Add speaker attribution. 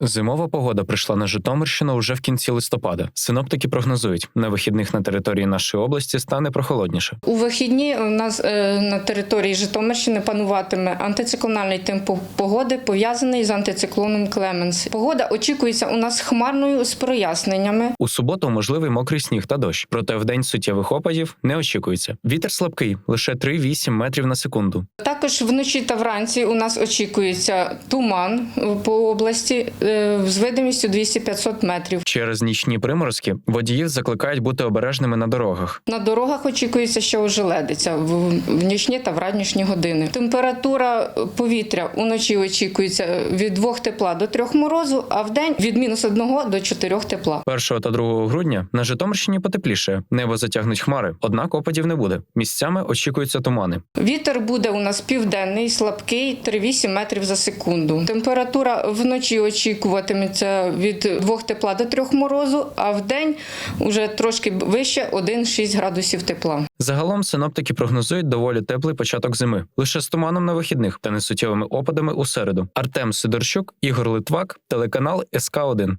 Speaker 1: Зимова погода прийшла на Житомирщину уже в кінці листопада. Синоптики прогнозують, на вихідних на території нашої області стане прохолодніше.
Speaker 2: У вихідні у нас е, на території Житомирщини пануватиме антициклональний тип погоди, пов'язаний з антициклоном Клеменс. Погода очікується у нас хмарною з проясненнями.
Speaker 1: У суботу можливий мокрий сніг та дощ, проте в день суттєвих опадів не очікується. Вітер слабкий, лише 3-8 метрів на секунду.
Speaker 2: Також вночі та вранці у нас очікується туман по області з видимістю 200-500 метрів.
Speaker 1: Через нічні приморозки водіїв закликають бути обережними на дорогах.
Speaker 2: На дорогах очікується, що ожеледиться в, нічні та в ранішні години. Температура повітря уночі очікується від 2 тепла до 3 морозу, а в день від мінус 1 до 4 тепла.
Speaker 1: 1 та 2 грудня на Житомирщині потепліше. Небо затягнуть хмари, однак опадів не буде. Місцями очікуються тумани.
Speaker 2: Вітер буде у нас південний, слабкий 3-8 метрів за секунду. Температура вночі очікуватиметься від 2 тепла до 3 морозу, а в день уже трошки вище 1-6 градусів тепла.
Speaker 1: Загалом синоптики прогнозують доволі теплий початок зими, лише з туманом на вихідних та несуттєвими опадами у середу. Артем Сидорчук, Ігор Литвак, телеканал СК 1